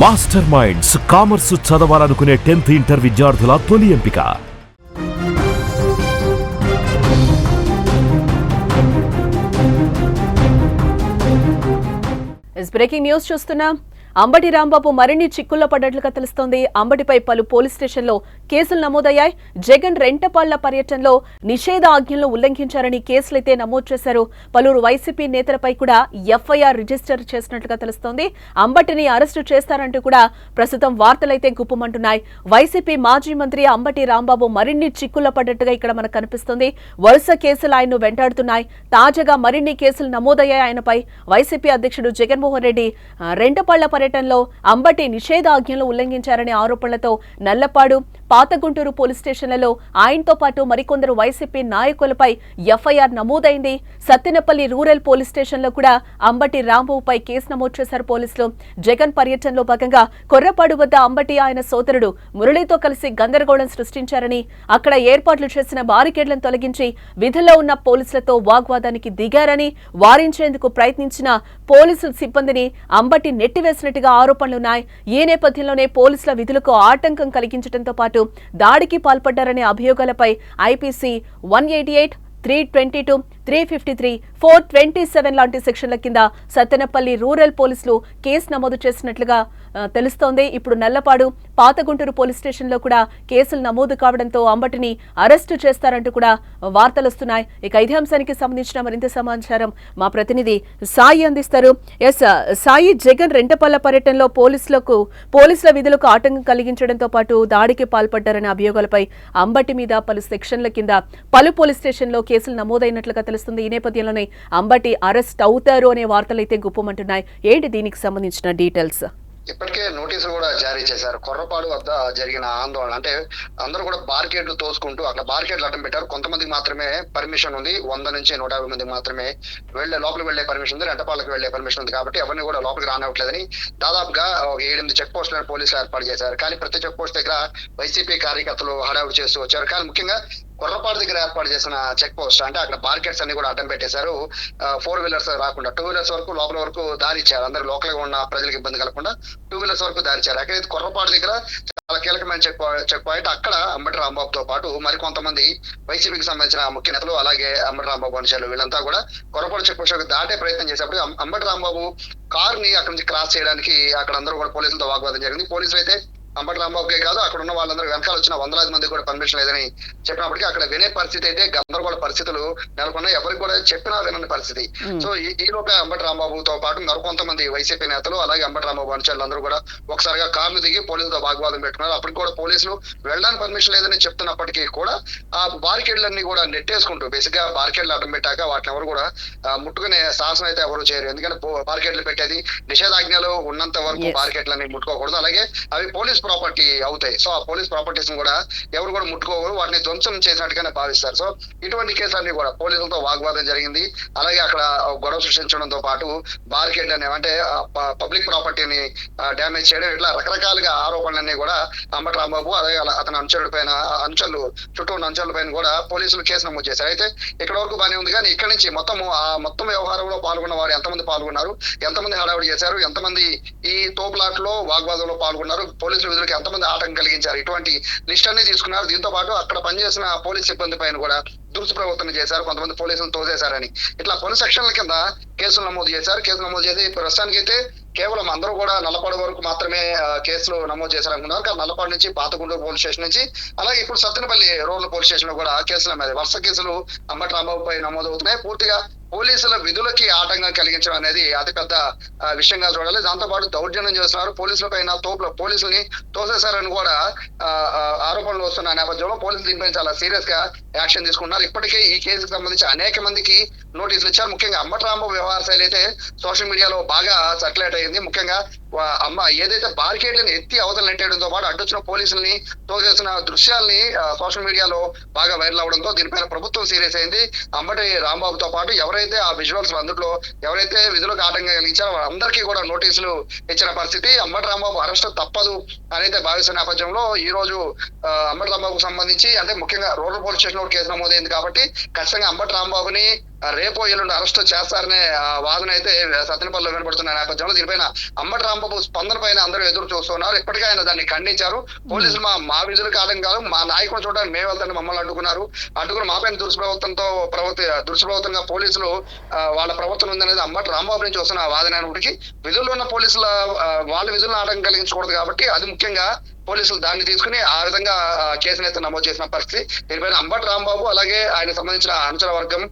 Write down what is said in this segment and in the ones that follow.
Master minds commerce చదవాలనుకునే tenth inter విద్యార్థుల తొలి ఎంపిక. ఇస్ బ్రేకింగ్ న్యూస్ చూస్తున్నాం. అంబటి రాంబాబు మరిన్ని చిక్కుల్లో పడ్డట్లుగా తెలుస్తోంది. అంబటిపై పలు పోలీస్ స్టేషన్లో కేసులు నమోదయ్యాయి. జగన్ రెంటపాళ్ళ పర్యటనలో నిషేధాజ్ఞలను ఉల్లంఘించారని కేసులైతే నమోదు చేశారు. పలువురు వైసీపీ నేతలపై కూడా ఎఫ్ఐఆర్ రిజిస్టర్ చేసినట్లుగా తెలుస్తోంది. అంబటిని అరెస్టు చేస్తారంటూ కూడా ప్రస్తుతం వార్తలైతే గుప్పమంటున్నాయి. వైసీపీ మాజీ మంత్రి అంబటి రాంబాబు మరిన్ని చిక్కుల్లో పడ్డట్టుగా ఇక్కడ మనకు కనిపిస్తుంది. వరుస కేసులు ఆయన్ను వెంటాడుతున్నాయి. తాజాగా మరిన్ని కేసులు నమోదయ్యాయి. ఆయనపై వైసీపీ అధ్యక్షుడు జగన్మోహన్ రెడ్డి ఆ, పర్యటనలో అంబటి నిషేధాజ్ఞలు ఉల్లంఘించారనే ఆరోపణలతో నల్లపాడు పాతగుంటూరు పోలీస్ స్టేషన్లలో ఆయనతో పాటు మరికొందరు వైసీపీ నాయకులపై ఎఫ్ఐఆర్ నమోదైంది. సత్తెనపల్లి రూరల్ పోలీస్ స్టేషన్లో కూడా అంబటి రాంబాబుపై కేసు నమోదు చేశారు పోలీసులు. జగన్ పర్యటనలో భాగంగా కొర్రపాడు వద్ద అంబటి ఆయన సోదరుడు మురళితో కలిసి గందరగోళం సృష్టించారని అక్కడ ఏర్పాట్లు చేసిన బారికేడ్లను తొలగించి విధుల్లో ఉన్న పోలీసులతో వాగ్వాదానికి దిగారని వారించేందుకు ప్రయత్నించిన పోలీసుల సిబ్బందిని అంబటి నెట్టివేసినట్టుగా ఆరోపణలున్నాయి. ఈ నేపథ్యంలోనే పోలీసుల విధులకు ఆటంకం కలిగించడంతో పాటు దాడికి పాల్పడ్డారనే అభియోగాలపై IPC one eighty eight three twenty two three fifty three four twenty seven లాంటి సెక్షన్ల కింద సత్తెనపల్లి రూరల్ పోలీసులు కేసు నమోదు చేసినట్లుగా తెలుస్తోంది. ఇప్పుడు నల్లపాడు పాతగుంటూరు పోలీస్ స్టేషన్లో కూడా కేసులు నమోదు కావడంతో అంబటిని అరెస్టు చేస్తారంటూ కూడా వార్తలు వస్తున్నాయి. ఇక ఇదే అంశానికి సంబంధించిన మరింత సమాచారం మా ప్రతినిధి సాయి అందిస్తారు. ఎస్ సాయి జగన్ రెంటపల్ల పర్యటనలో పోలీసులకు పోలీసుల విధులకు ఆటంకం కలిగించడంతో పాటు దాడికి పాల్పడ్డారనే అభియోగాలపై అంబటి మీద పలు సెక్షన్ల కింద పలు పోలీస్ స్టేషన్లో కేసులు నమోదైనట్లుగా తెలుస్తుంది. ఈ నేపథ్యంలోనే అంబటి అరెస్ట్ అవుతారు అనే వార్తలు అయితే గుప్పమంటున్నాయి. ఏంటి దీనికి సంబంధించిన డీటెయిల్స్? ఇప్పటికే నోటీసులు కూడా జారీ చేశారు. కొర్రపాడు వద్ద జరిగిన ఆందోళన అంటే అందరూ కూడా బార్కెట్లు తోసుకుంటూ అక్కడ బార్కెట్లు అడ్డం పెట్టారు. కొంతమందికి మాత్రమే పర్మిషన్ ఉంది. వంద నుంచి నూట యాభై మందికి మాత్రమే వెళ్ళే లోపలికి వెళ్ళే పర్మిషన్ ఉంది. రెంటపాలకు వెళ్ళే పర్మిషన్ ఉంది కాబట్టి ఎవరిని కూడా లోపలికి రానివ్వట్లేదని దాదాపుగా ఒక ఏడెనిమిది చెక్ పోస్టులను పోలీసులు ఏర్పాటు చేశారు. కానీ ప్రతి చెక్ పోస్ట్ దగ్గర వైసీపీ కార్యకర్తలు హడావుడి చేస్తూ వచ్చారు. కానీ ముఖ్యంగా కొర్రపాడు దగ్గర ఏర్పాటు చేసిన చెక్ పోస్ట్ అంటే అక్కడ మార్కెట్స్ అన్ని కూడా అడ్డం పెట్టేశారు. ఫోర్ వీలర్స్ రాకుండా టూ వీలర్స్ వరకు లోపల వరకు దారి ఇచ్చారు. అందరు లోకల్గా ఉన్న ప్రజలకు ఇబ్బంది కలగకుండా టూ వీలర్స్ వరకు దారి ఇచ్చారు. అక్కడైతే కొర్రపాడు దగ్గర చాలా కీలకమైన చెక్ చెక్ పాయింట్ అక్కడ అంబటి రాంబాబు తో పాటు మరి కొంతమంది వైసీపీకి సంబంధించిన ముఖ్య నేతలు అలాగే అంబటి రాంబాబు అనుచరులు వీళ్ళంతా కూడా కొరపాటు చెక్ పోస్ట్ దాటే ప్రయత్నం చేసేప్పుడు అంబటి రాంబాబు కార్ని అక్కడి నుంచి క్రాస్ చేయడానికి అక్కడ అందరూ కూడా పోలీసులతో వాగ్వాదం జరిగింది. పోలీసులు అయితే అంబటి రాంబాబుకే కాదు అక్కడ ఉన్న వాళ్ళందరూ వెనకాల వచ్చిన వందలాది మంది కూడా పర్మిషన్ లేదని చెప్పినప్పటికీ అక్కడ వినే పరిస్థితి అయితే గందరగోళ పరిస్థితులు నెలకొన్నాయి. ఎవరికి కూడా చెప్పినా వినని పరిస్థితి. సో ఈ- ఈలోగా అంబటి రాంబాబుతో పాటు మరికొంతమంది వైసీపీ నేతలు అలాగే అంబటి రాంబాబు అనుచరులు అందరూ కూడా ఒకసారిగా కార్లు దిగి పోలీసులతో వాగ్వాదం పెట్టుకున్నారు. అప్పటికి కూడా పోలీసులు వెళ్ళడానికి పర్మిషన్ లేదని చెప్తున్నప్పటికీ కూడా ఆ బారికేడ్లన్నీ కూడా నెట్టేసుకుంటూ బేసిక్గా బారికేడ్లు అడ్డం పెట్టాక వాటిని ఎవరు కూడా ముట్టుకునే సాహసం అయితే ఎవరు చేయరు. ఎందుకంటే బారికేడ్లు పెట్టేది నిషేధాజ్ఞలు ఉన్నంత వరకు. బారికేడ్లని ముట్టుకోకూడదు. అలాగే అవి పోలీస్ ప్రాపర్టీ అవుతాయి. సో ఆ పోలీస్ ప్రాపర్టీస్ కూడా ఎవరు కూడా ముట్టుకోరు వాటిని ధ్వంసం చేసినట్టుగానే భావిస్తారు. సో ఇటువంటి కేసులన్నీ కూడా పోలీసులతో వాగ్వాదం జరిగింది. అలాగే అక్కడ గొడవ సృష్టించడంతో పాటు బార్కెట్ అనే అంటే పబ్లిక్ ప్రాపర్టీని డ్యామేజ్ చేయడం ఇట్లా రకరకాలుగా ఆరోపణలన్నీ కూడా అంబట రాంబాబు అలాగే అలా అతని అనుచరుడి పైన అంచలు చుట్టూ ఉన్న అంచెల పైన కూడా పోలీసులు కేసు నమోదు చేశారు. అయితే ఇక్కడ వరకు బానే ఉంది. కానీ ఇక్కడ నుంచి మొత్తం ఆ మొత్తం వ్యవహారంలో పాల్గొన్న వారు ఎంతమంది పాల్గొన్నారు? ఎంతమంది హడావుడి చేశారు? ఎంతమంది ఈ తోపులాట్లో వాగ్వాదంలో పాల్గొన్నారు? పోలీసులు విధులకు ఎంతమంది ఆటంకం కలిగించారు? ఇటువంటి లిస్ట్ అన్ని తీసుకున్నారు. దీంతో పాటు అక్కడ పనిచేసిన పోలీస్ సిబ్బంది పైన కూడా దురుసుప్రవర్తన చేశారు. కొంతమంది పోలీసులు తోసేశారని. ఇట్లా కొన్ని సెక్షన్ల కింద కేసులు నమోదు చేశారు. కేసు నమోదు చేసి ప్రస్తుతానికి అయితే కేవలం అందరూ కూడా నల్లపాడు వరకు మాత్రమే కేసులు నమోదు చేశారనుకున్నారు. కానీ నల్లపాడు నుంచి పాతగుండూరు పోలీస్ స్టేషన్ నుంచి అలాగే ఇప్పుడు సత్తెనపల్లి రూరల్ పోలీస్ స్టేషన్లో కూడా కేసులు నమోదు వరుస కేసులు అంబటి రాంబాబు పై నమోదు అవుతున్నాయి. పూర్తిగా పోలీసుల విధులకి ఆటంకం కలిగించడం అనేది అతిపెద్ద పెద్ద విషయంగా చూడాలి. దాంతో పాటు దౌర్జన్యం చేస్తున్నారు. పోలీసుల పైన తోపుల పోలీసుల్ని తోసేశారని కూడా ఆ, ఆరోపణలు వస్తున్న నేపథ్యంలో పోలీసులు దీనిపై చాలా సీరియస్గా యాక్షన్ తీసుకున్నారు ఇప్పటికే ఈ కేసుకు సంబంధించి అనేక మందికి నోటీసులు ఇచ్చారు. ముఖ్యంగా అంబటి వ్యవహార శైలి అయితే సోషల్ మీడియాలో బాగా సర్క్యులేట్ అయింది. ముఖ్యంగా అమ్మ ఏదైతే బారికేడ్లను ఎత్తి అవతల నెట్టేయడంతో పాటు అడ్డొచ్చిన పోలీసుల్ని తోసేసిన దృశ్యాల్ని సోషల్ మీడియాలో బాగా వైరల్ అవడంతో దీనిపైన ప్రభుత్వం సీరియస్ అయింది. అంబటి రాంబాబుతో పాటు ఎవరైతే ఆ విజువల్స్ అందులో ఎవరైతే విధులకు ఆటంకం కలిగించారో వాళ్ళందరికీ కూడా నోటీసులు ఇచ్చిన పరిస్థితి. అంబటి రాంబాబు అరెస్ట్ తప్పదు అనైతే భావిస్తున్న నేపథ్యంలో ఈ రోజు ఆ, అంబటి రాంబాబుకు సంబంధించి అంటే ముఖ్యంగా రూరల్ పోలీస్ స్టేషన్లో కేసు నమోదైంది కాబట్టి ఖచ్చితంగా అంబటి రాంబాబుని రేపో ఎల్లుండి అరెస్ట్ చేస్తారనే ఆ, వాదన అయితే సత్యనపల్లిలో వినపడుతున్న నేపథ్యంలో దీనిపైన అంబటి రాంబాబు స్పందన పైన అందరూ ఎదురు చూస్తున్నారు. ఇప్పటికే ఆయన దాన్ని ఖండించారు. పోలీసులు మా మా విధులు కాలం కాదు మా నాయకులు చూడడానికి మేము వెళ్తాను మమ్మల్ని అడ్డుకున్నారు. అడ్డుకుని మా పైన దుష్ప్రవర్తనతో ప్రవర్తి దుష్ప్రవర్తనగా పోలీసులు వాళ్ళ ప్రవర్తన ఉందనేది అంబటి రాంబాబు నుంచి వస్తున్న వాదన అయినప్పటికీ విధుల్లో ఉన్న పోలీసుల వాళ్ళ విధులను ఆటంకం కలిగించకూడదు కాబట్టి అది ముఖ్యంగా పోలీసులు దాన్ని తీసుకుని ఆ విధంగా ఆ, కేసును అయితే నమోదు చేసిన పరిస్థితి. దీనిపైన అంబటి రాంబాబు అలాగే ఆయన సంబంధించిన అనుచర వర్గం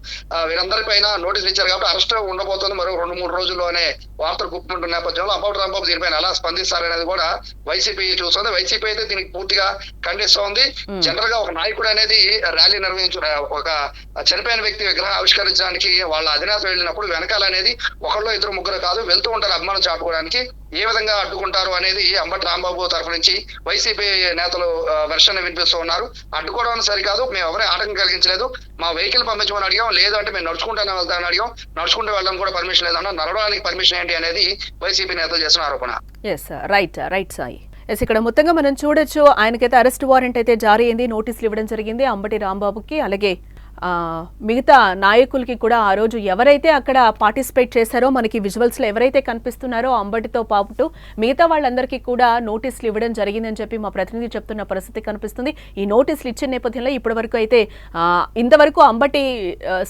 వీరందరిపైన నోటీసులు ఇచ్చారు కాబట్టి అరెస్ట్ ఉండబోతుంది మరో రెండు మూడు రోజుల్లోనే వార్తలు గుప్పుకుంటున్న నేపథ్యంలో అంబటి రాంబాబు దీనిపైన ఎలా స్పందిస్తారనేది కూడా వైసీపీ చూస్తుంది. వైసీపీ అయితే దీనికి పూర్తిగా ఖండిస్తోంది. జనరల్గా ఒక నాయకుడు అనేది ర్యాలీ నిర్వహించు ఒక చనిపోయిన వ్యక్తి విగ్రహం ఆవిష్కరించడానికి వాళ్ళ అధినేత వెళ్ళినప్పుడు వెనకాల అనేది ఒకళ్ళు ఇద్దరు ముగ్గురు కాదు వెళ్తూ ఉంటారు అభిమానం చాటుకోవడానికి. ఏ విధంగా అడ్డుకుంటారు అనేది అంబటి రాంబాబు తరఫు నుంచి వైసీపీ నేతలు వెర్షన్ వినిపిస్తూ ఉన్నారు. అడ్డుకోవడం సరికాదు మేము ఎవరే ఆటంకం కలిగించలేదు. మా వెహికల్ పంపించమని అడిగాం లేదంటే మేము నడుచుకుంటానే వెళ్తామని అడిగాం. నడుచుకుంటూ వెళ్ళడం కూడా పర్మిషన్ లేదన్నా నడవడానికి పర్మిషన్ ఏంటి అనేది వైసీపీ నేతలు చేసిన ఆరోపణ. Yes right right Sai yes ఇక్కడ మొత్తంగా మనం చూడొచ్చు ఆయనకైతే అరెస్ట్ వారెంట్ అయితే జారీ అయింది నోటీసులు ఇవ్వడం జరిగింది అంబటి రాంబాబుకి అలాగే మిగతా నాయకులకి కూడా ఆ రోజు ఎవరైతే అక్కడ పార్టిసిపేట్ చేశారో మనకి విజువల్స్లో ఎవరైతే కనిపిస్తున్నారో అంబటితో పాటు మిగతా వాళ్ళందరికీ కూడా నోటీసులు ఇవ్వడం జరిగిందని చెప్పి మా ప్రతినిధి చెప్తున్న పరిస్థితి కనిపిస్తుంది. ఈ నోటీసులు ఇచ్చిన నేపథ్యంలో ఇప్పటివరకు అయితే ఇంతవరకు అంబటి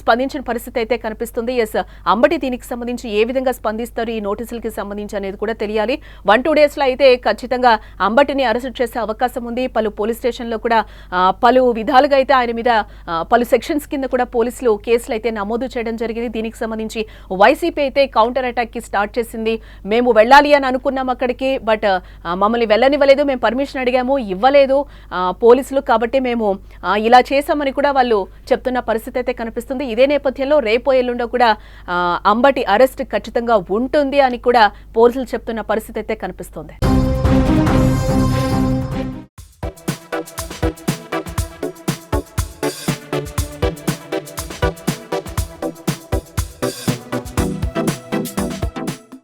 స్పందించిన పరిస్థితి అయితే కనిపిస్తుంది. ఎస్ అంబటి దీనికి సంబంధించి ఏ విధంగా స్పందిస్తారు ఈ నోటీసులకి సంబంధించి అనేది కూడా తెలియాలి. వన్ టూ డేస్లో అయితే ఖచ్చితంగా అంబటిని అరెస్ట్ చేసే అవకాశం ఉంది. పలు పోలీస్ స్టేషన్లో కూడా పలు విధాలుగా అయితే ఆయన మీద పలు సెక్షన్ సెక్షన్స్ కింద కూడా పోలీసులు కేసులు అయితే నమోదు చేయడం జరిగింది. దీనికి సంబంధించి వైసీపీ అయితే కౌంటర్ అటాక్కి స్టార్ట్ చేసింది. మేము వెళ్ళాలి అని అనుకున్నాం అక్కడికి బట్ మమ్మల్ని వెళ్ళనివ్వలేదు. మేము పర్మిషన్ అడిగాము ఇవ్వలేదు. పోలీసులు కాబట్టి మేము ఇలా చేశామని కూడా వాళ్ళు చెప్తున్న పరిస్థితి అయితే కనిపిస్తుంది. ఇదే నేపథ్యంలో రేపో ఎల్లుండో కూడా అంబటి అరెస్ట్ ఖచ్చితంగా ఉంటుంది అని కూడా పోలీసులు చెప్తున్న పరిస్థితి అయితే కనిపిస్తోంది.